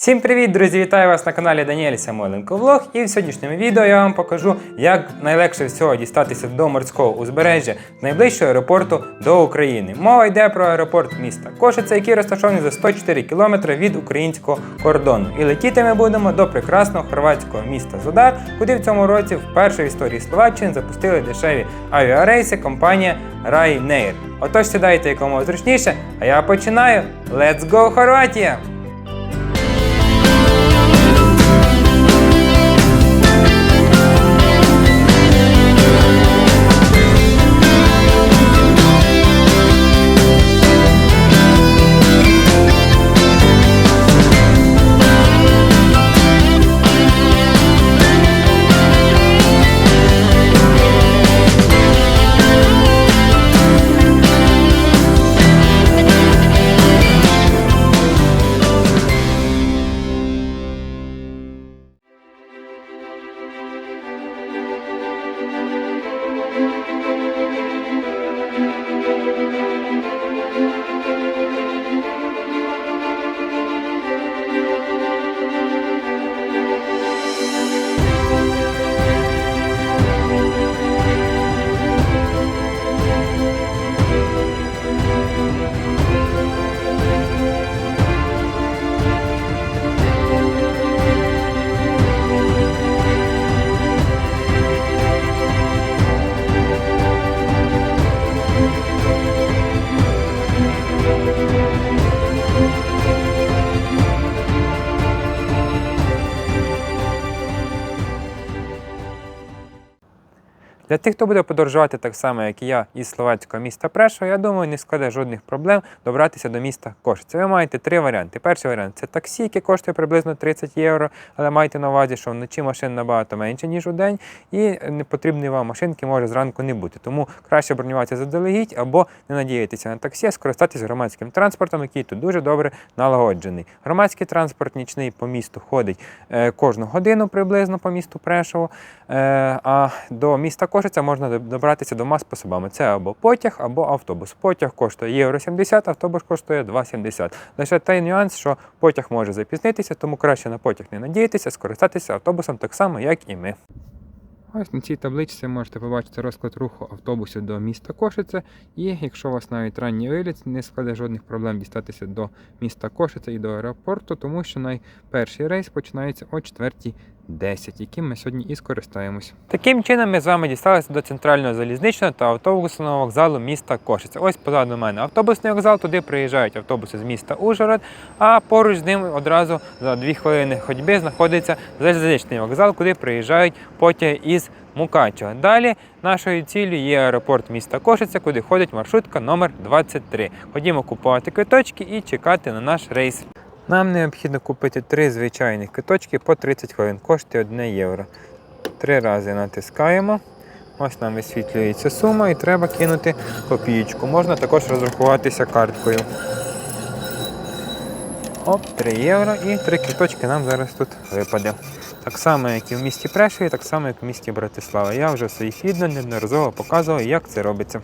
Всім привіт, друзі! Вітаю вас на каналі Даніель Самойленко Влог. І в сьогоднішньому відео я вам покажу, як найлегше всього дістатися до морського узбережжя найближчого аеропорту до України. Мова йде про аеропорт міста Кошиця, який розташований за 104 км від українського кордону. І летіти ми будемо до прекрасного хорватського міста Зодар, куди в цьому році вперше в історії Словаччини запустили дешеві авіарейси компанія Ryanair. Отож сідайте якомога зручніше, а я починаю. Let's go, Хорватія! Для тих, хто буде подорожувати так само, як і я, із словацького міста Прешова, я думаю, не складе жодних проблем добратися до міста Кошиця. Ви маєте три варіанти. Перший варіант це таксі, яке коштує приблизно 30 євро, але майте на увазі, що вночі машин набагато менше, ніж у день, і непотрібної вам машинки може зранку не бути. Тому краще бронюватися заздалегідь або не надіятися на таксі, а скористатися громадським транспортом, який тут дуже добре налагоджений. Громадський транспорт нічний по місту ходить е, кожну годину приблизно по місту Прешово, е, а до міста Кошиця можна добратися двома способами: це або потяг, або автобус. Потяг коштує євро 70, автобус коштує 2,70. Лише той нюанс, що потяг може запізнитися, тому краще на потяг не надіятися, скористатися автобусом так само, як і ми. Ось на цій табличці можете побачити розклад руху автобусів до міста Кошице. І якщо у вас навіть ранній виліт, не складе жодних проблем дістатися до міста Кошице і до аеропорту, тому що найперший рейс починається о 4.10, яким ми сьогодні і скористаємось. Таким чином ми з вами дісталися до центрального залізничного та автобусного вокзалу міста Кошиця. Ось позаду мене автобусний вокзал, туди приїжджають автобуси з міста Ужгород, а поруч з ним одразу за дві хвилини ходьби знаходиться залізничний вокзал, куди приїжджають потяги із Мукачева. Далі нашою ціллю є аеропорт міста Кошиця, куди ходить маршрутка номер 23. Ходімо купувати квиточки і чекати на наш рейс. Нам необхідно купити три звичайних квиточки по 30 хвилин. Коштує 1 євро. Три рази натискаємо. Ось нам висвітлюється сума і треба кинути копієчку. Можна також розрахуватися карткою. Оп, 3 євро і три квиточки нам зараз тут випаде. Так само, як і в місті Прешові, так само, як в місті Братислава. Я вже в своїх відео неодноразово показував, як це робиться.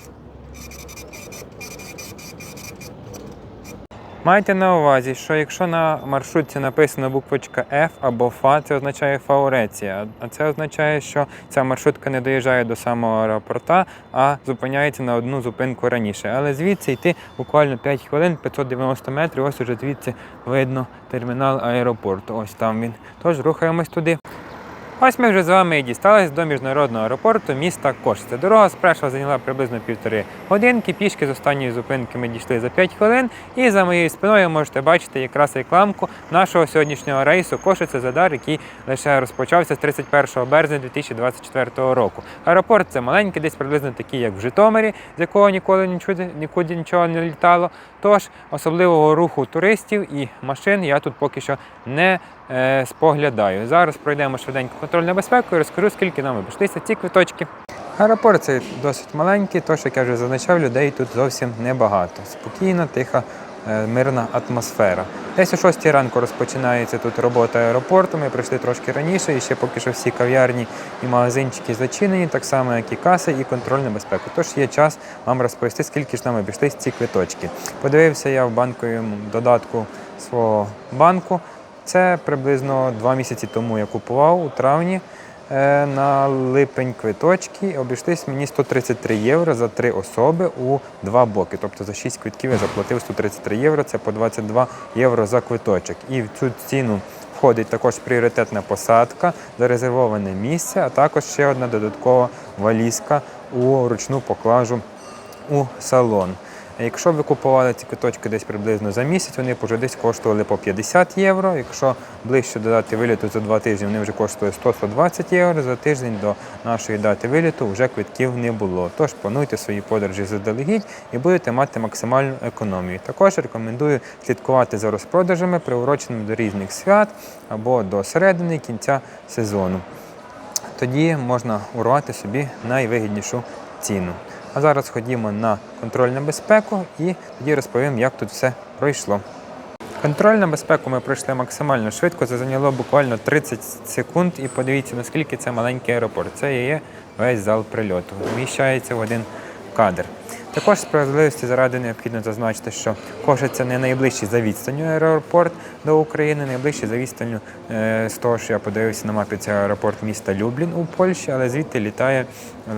Майте на увазі, що якщо на маршрутці написано буквочка F або Фа, це означає Фауреція. А це означає, що ця маршрутка не доїжджає до самого аеропорта, а зупиняється на одну зупинку раніше. Але звідси йти буквально 5 хвилин, 590 метрів. Ось уже звідси видно термінал аеропорту. Ось там він. Тож рухаємось туди. Ось ми вже з вами і дістались до міжнародного аеропорту міста Кошиця. Дорога Прешова зайняла приблизно півтори годинки. Пішки з останньої зупинки ми дійшли за 5 хвилин. І за моєю спиною можете бачити якраз рекламку нашого сьогоднішнього рейсу Кошиця Задар, який лише розпочався з 31 березня 2024 року. Аеропорт це маленький, десь приблизно такий, як в Житомирі, з якого ніколи нічуди, нікуди нічого не літало. Тож особливого руху туристів і машин я тут поки що не споглядаю. Зараз пройдемо швиденько контрольну безпеку і розкажу, скільки нам обійшлися ці квиточки. Аеропорт цей досить маленький, тож, як я вже зазначав, людей тут зовсім небагато. Спокійна, тиха, е, мирна атмосфера. Десь о 6 ранку розпочинається тут робота аеропорту. Ми прийшли трошки раніше, і ще поки що всі кав'ярні і магазинчики зачинені, так само, як і каси, і контрольна безпека. Тож є час вам розповісти, скільки ж нам обійшлись ці квиточки. Подивився я в банковому додатку свого банку. Це приблизно два місяці тому я купував у травні е, на липень квиточки. Обійшлись мені 133 євро за три особи у два боки. Тобто за 6 квитків я заплатив 133 євро, це по 22 євро за квиточок. І в цю ціну входить також пріоритетна посадка, зарезервоване місце, а також ще одна додаткова валізка у ручну поклажу у салон. Якщо ви купували ці квиточки десь приблизно за місяць, вони вже десь коштували по 50 євро. Якщо ближче до дати виліту за два тижні, вони вже коштували 100-120 євро. За тиждень до нашої дати виліту вже квитків не було. Тож плануйте свої подорожі заздалегідь і будете мати максимальну економію. Також рекомендую слідкувати за розпродажами, приуроченими до різних свят або до середини кінця сезону тоді можна урвати собі найвигіднішу ціну. А зараз ходімо на контрольну безпеку і тоді розповім, як тут все пройшло. Контрольну безпеку ми пройшли максимально швидко, це зайняло буквально 30 секунд. І подивіться, наскільки це маленький аеропорт. Це є весь зал прильоту. Вміщається в один кадр. Також справедливості заради необхідно зазначити, що Кошице це не найближчий за відстанню аеропорт до України, найближчий за відстанню е, з того, що я подивився на мапі, це аеропорт міста Люблін у Польщі, але звідти літає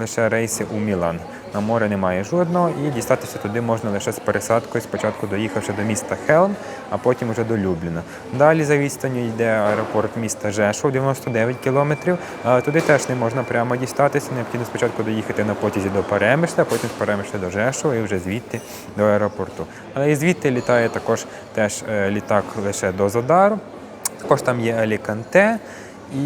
лише рейси у Мілан. На море немає жодного, і дістатися туди можна лише з пересадкою, спочатку доїхавши до міста Хелм, а потім вже до Любліна. Далі за відстанню йде аеропорт міста Жешов, 99 кілометрів. Туди теж не можна прямо дістатися. Необхідно спочатку доїхати на потязі до Перемишля, потім з Перемишля до Жешова і вже звідти до аеропорту. Але і звідти літає також теж е, літак лише до Задару. Також там є Аліканте, і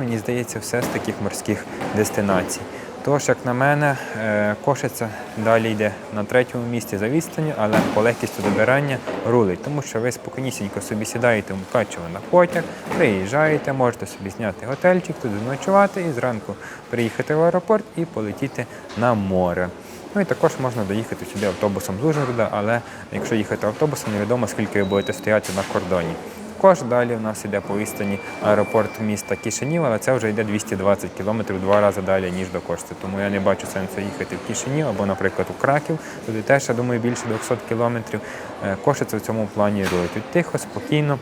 мені здається, все з таких морських дестинацій. Тож, як на мене, е, Кошиця далі йде на третьому місці за відстанню, але по легкістю добирання рулить, тому що ви спокійнісінько собі сідаєте в Мукачево на потяг, приїжджаєте, можете собі зняти готельчик, тут заночувати і зранку приїхати в аеропорт і полетіти на море. Ну і також можна доїхати сюди автобусом з Ужгорода, але якщо їхати автобусом, невідомо скільки ви будете стояти на кордоні. Також далі в нас йде по істині аеропорт міста Кишинів, але це вже йде 220 кілометрів, два рази далі, ніж до Кошти. Тому я не бачу сенсу їхати в Кишинів або, наприклад, у Краків. Туди теж, я думаю, більше 200 кілометрів. Кошти Кошиця в цьому плані роють. Тут тихо, спокійно.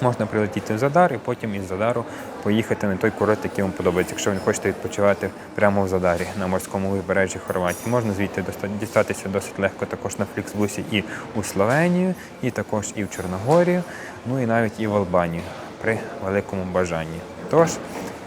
Можна прилетіти в Задар і потім із Задару поїхати на той курорт, який вам подобається. Якщо ви хочете відпочивати прямо в Задарі на морському вибережжі Хорватії. Можна звідти дістатися досить легко також на Фліксбусі і у Словенію, і також і в Чорногорію, ну і навіть і в Албанію при великому бажанні. Тож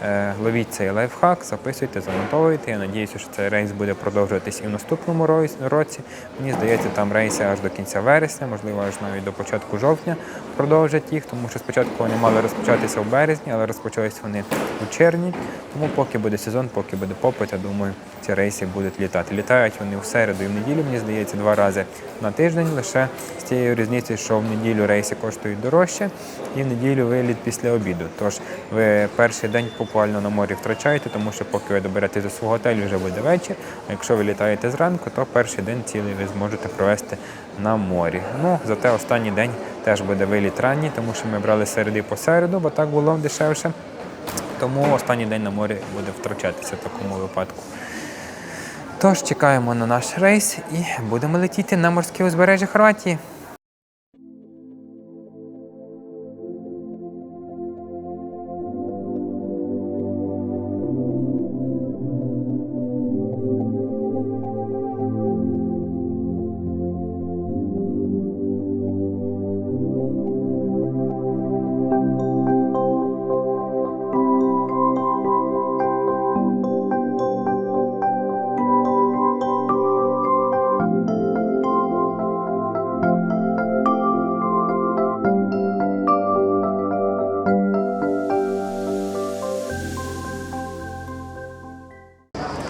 е, ловіть цей лайфхак, записуйте, занотовуйте. Я надіюся, що цей рейс буде продовжуватись і в наступному році. Мені здається, там рейси аж до кінця вересня, можливо, аж навіть до початку жовтня продовжать їх, тому що спочатку вони мали розпочатися в березні, але розпочались вони у червні. Тому поки буде сезон, поки буде попит, я думаю, ці рейси будуть літати. Літають вони в середу і в неділю, мені здається, два рази на тиждень лише з тією різницею, що в неділю рейси коштують дорожче, і в неділю виліт після обіду. Тож ви перший день буквально на морі втрачаєте, тому що поки ви доберетесь до свого готелю, вже буде вечір. А якщо ви літаєте зранку, то перший день цілий ви зможете провести на морі. Ну, зате останній день теж буде виліт ранній, тому що ми брали середи по середу, бо так було дешевше. Тому останній день на морі буде втрачатися в такому випадку. Тож чекаємо на наш рейс і будемо летіти на морське узбережжя Хорватії.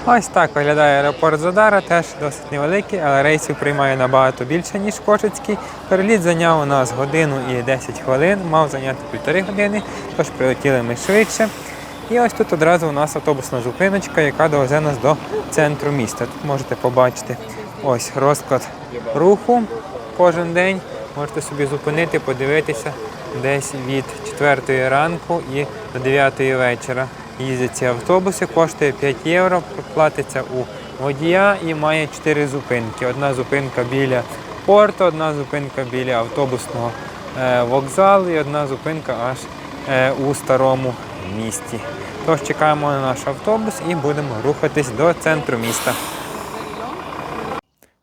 Ось так виглядає аеропорт Задара, теж досить невеликий, але рейсів приймає набагато більше, ніж Кошицький. Переліт зайняв у нас годину і 10 хвилин, мав зайняти півтори години, тож прилетіли ми швидше. І ось тут одразу у нас автобусна зупиночка, яка довезе нас до центру міста. Тут можете побачити ось розклад руху кожен день. Можете собі зупинити, подивитися десь від 4 ранку і до 9 вечора. Їздять ці автобуси, коштує 5 євро, платиться у водія і має 4 зупинки. Одна зупинка біля порту, одна зупинка біля автобусного е, вокзал і одна зупинка аж е, у старому місті. Тож чекаємо на наш автобус і будемо рухатись до центру міста.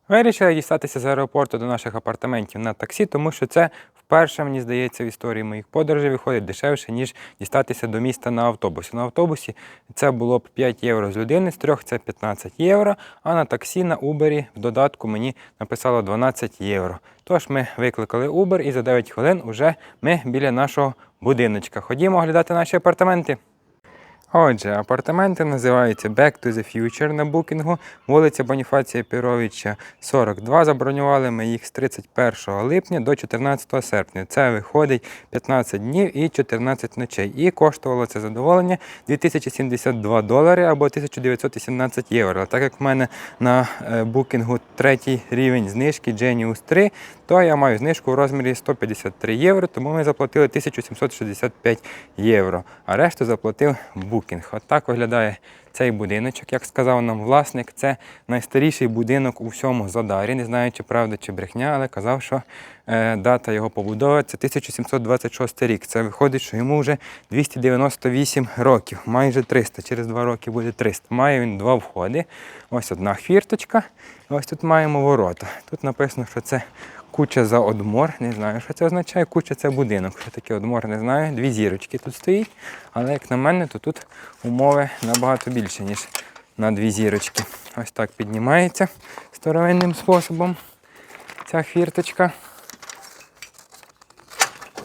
Вирішили дістатися з аеропорту до наших апартаментів на таксі, тому що це вперше, мені здається, в історії моїх подорожей виходить дешевше, ніж дістатися до міста на автобусі. На автобусі це було б 5 євро з людини, з трьох це 15 євро, а на таксі на Uber в додатку мені написало 12 євро. Тож ми викликали Uber і за 9 хвилин вже ми біля нашого будиночка. Ходімо оглядати наші апартаменти. Отже, апартаменти називаються Back to the Future на букінгу, вулиця Боніфація Піровича 42. Забронювали ми їх з 31 липня до 14 серпня. Це виходить 15 днів і 14 ночей. І коштувало це задоволення 2072 долари або 1917 євро. Так як в мене на е, букінгу третій рівень знижки Genius 3, то я маю знижку у розмірі 153 євро, тому ми заплатили 1765 євро. А решту заплатив букінг. От так виглядає цей будиночок. Як сказав нам власник, це найстаріший будинок у всьому Задарі. Не знаю, чи правда, чи брехня, але казав, що е, дата його побудови це 1726 рік. Це виходить, що йому вже 298 років, майже 300. Через два роки буде 300. Має він два входи. Ось одна хвірточка. Ось тут маємо ворота. Тут написано, що це Куча за одмор, не знаю, що це означає. Куча це будинок. Що таке одмор, не знаю. Дві зірочки тут стоїть. Але як на мене, то тут умови набагато більше, ніж на дві зірочки. Ось так піднімається старовинним способом ця хвірточка.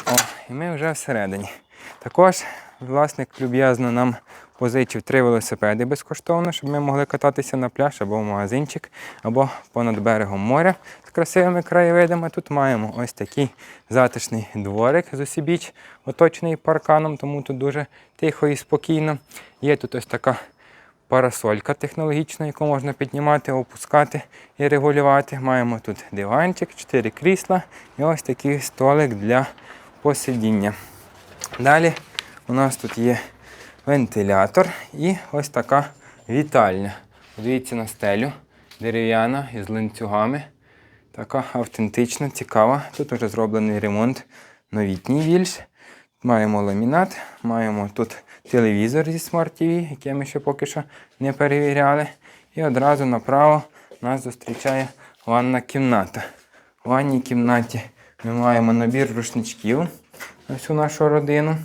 О, і ми вже всередині. Також власник люб'язно нам позичив три велосипеди безкоштовно, щоб ми могли кататися на пляж або в магазинчик, або понад берегом моря з красивими краєвидами. Тут маємо ось такий затишний дворик з усібіч, оточений парканом, тому тут дуже тихо і спокійно. Є тут ось така парасолька технологічна, яку можна піднімати, опускати і регулювати. Маємо тут диванчик, чотири крісла і ось такий столик для посидіння. Далі у нас тут є вентилятор і ось така вітальня. Подивіться на стелю, дерев'яна із ланцюгами. Така автентична, цікава. Тут вже зроблений ремонт новітній більш. Маємо ламінат, маємо тут телевізор зі Smart TV, який ми ще поки що не перевіряли. І одразу направо нас зустрічає ванна кімната. В ванній кімнаті ми маємо набір рушничків на всю нашу родину.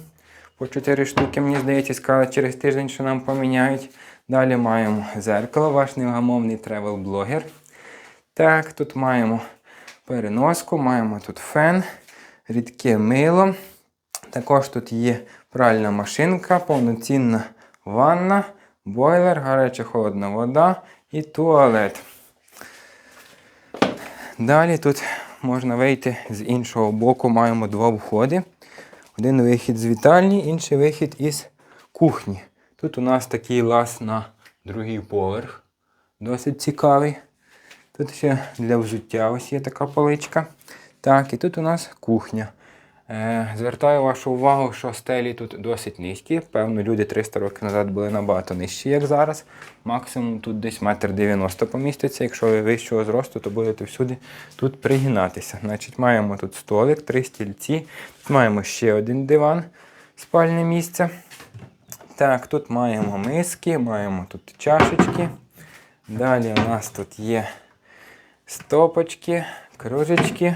По 4 штуки, мені здається, сказали через тиждень, що нам поміняють. Далі маємо зеркало, ваш невгамовний тревел-блогер. Так, тут маємо переноску, маємо тут фен, рідке мило. Також тут є пральна машинка, повноцінна ванна, бойлер, гаряча холодна вода і туалет. Далі тут можна вийти з іншого боку, маємо два входи. Один вихід з вітальні, інший вихід із кухні. Тут у нас такий лаз на другий поверх. Досить цікавий. Тут ще для взуття ось є така поличка. Так, і тут у нас кухня. Е, звертаю вашу увагу, що стелі тут досить низькі. Певно, люди 300 років назад були набагато нижчі, як зараз. Максимум тут десь метр 90 поміститься. Якщо ви вищого зросту, то будете всюди тут пригинатися. Значить, маємо тут столик, три стільці. Тут маємо ще один диван, спальне місце. Так, тут маємо миски, маємо тут чашечки. Далі у нас тут є стопочки, кружечки.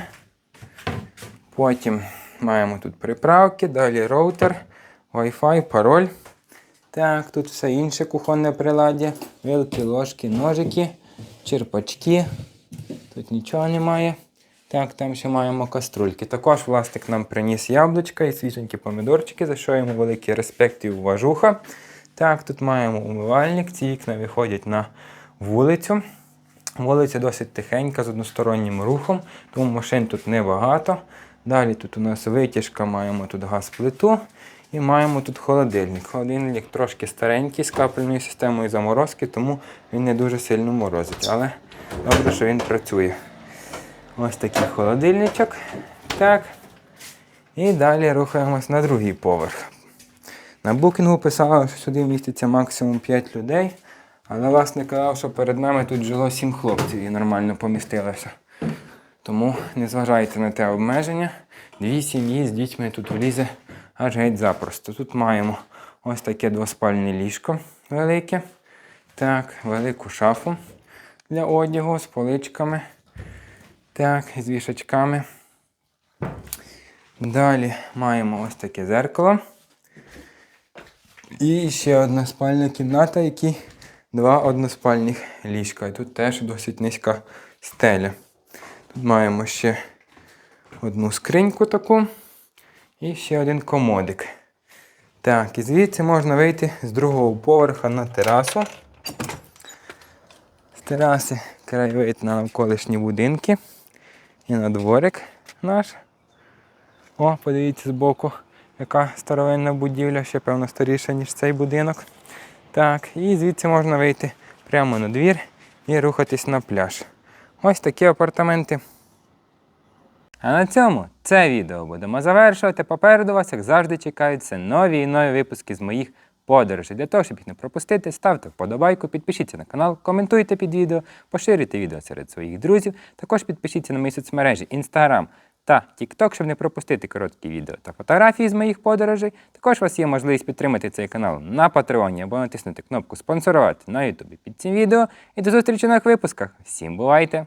Потім маємо тут приправки, далі роутер, Wi-Fi, пароль. Так, тут все інше кухонне приладдя. Вилки, ложки, ножики, черпачки. Тут нічого немає. Так, там ще маємо каструльки. Також власник нам приніс яблучка і свіженькі помідорчики, за що йому великий респект і уважуха. Так, тут маємо умивальник. Ці вікна виходять на вулицю. Вулиця досить тихенька з одностороннім рухом, тому машин тут небагато. Далі тут у нас витяжка, маємо тут газ-плиту і маємо тут холодильник. Холодильник трошки старенький з капельною системою заморозки, тому він не дуже сильно морозить. Але добре, що він працює. Ось такий холодильничок. Так. І далі рухаємось на другий поверх. На букінгу писало, що сюди вміститься максимум 5 людей. Але власне казав, що перед нами тут жило 7 хлопців і нормально помістилося. Тому не зважайте на те обмеження. Дві сім'ї з дітьми тут влізе аж геть запросто. Тут маємо ось таке двоспальне ліжко велике. Так, велику шафу для одягу з поличками. Так, з вішачками. Далі маємо ось таке зеркало. І ще одна спальна кімната, які два односпальних ліжка. І тут теж досить низька стеля. Маємо ще одну скриньку таку і ще один комодик. Так, і звідси можна вийти з другого поверха на терасу. З тераси краєвид на навколишні будинки і на дворик наш. О, подивіться збоку, яка старовинна будівля, ще певно старіша, ніж цей будинок. Так, і звідси можна вийти прямо на двір і рухатись на пляж. Ось такі апартаменти. А на цьому це відео будемо завершувати. Попереду вас, як завжди, чекаються нові і нові випуски з моїх подорожей. Для того, щоб їх не пропустити, ставте вподобайку, підпишіться на канал, коментуйте під відео, поширюйте відео серед своїх друзів. Також підпишіться на мої соцмережі Instagram та TikTok, щоб не пропустити короткі відео та фотографії з моїх подорожей. Також у вас є можливість підтримати цей канал на Патреоні або натиснути кнопку спонсорувати на Ютубі під цим відео. І до зустрічі в нових випусках. Всім бувайте!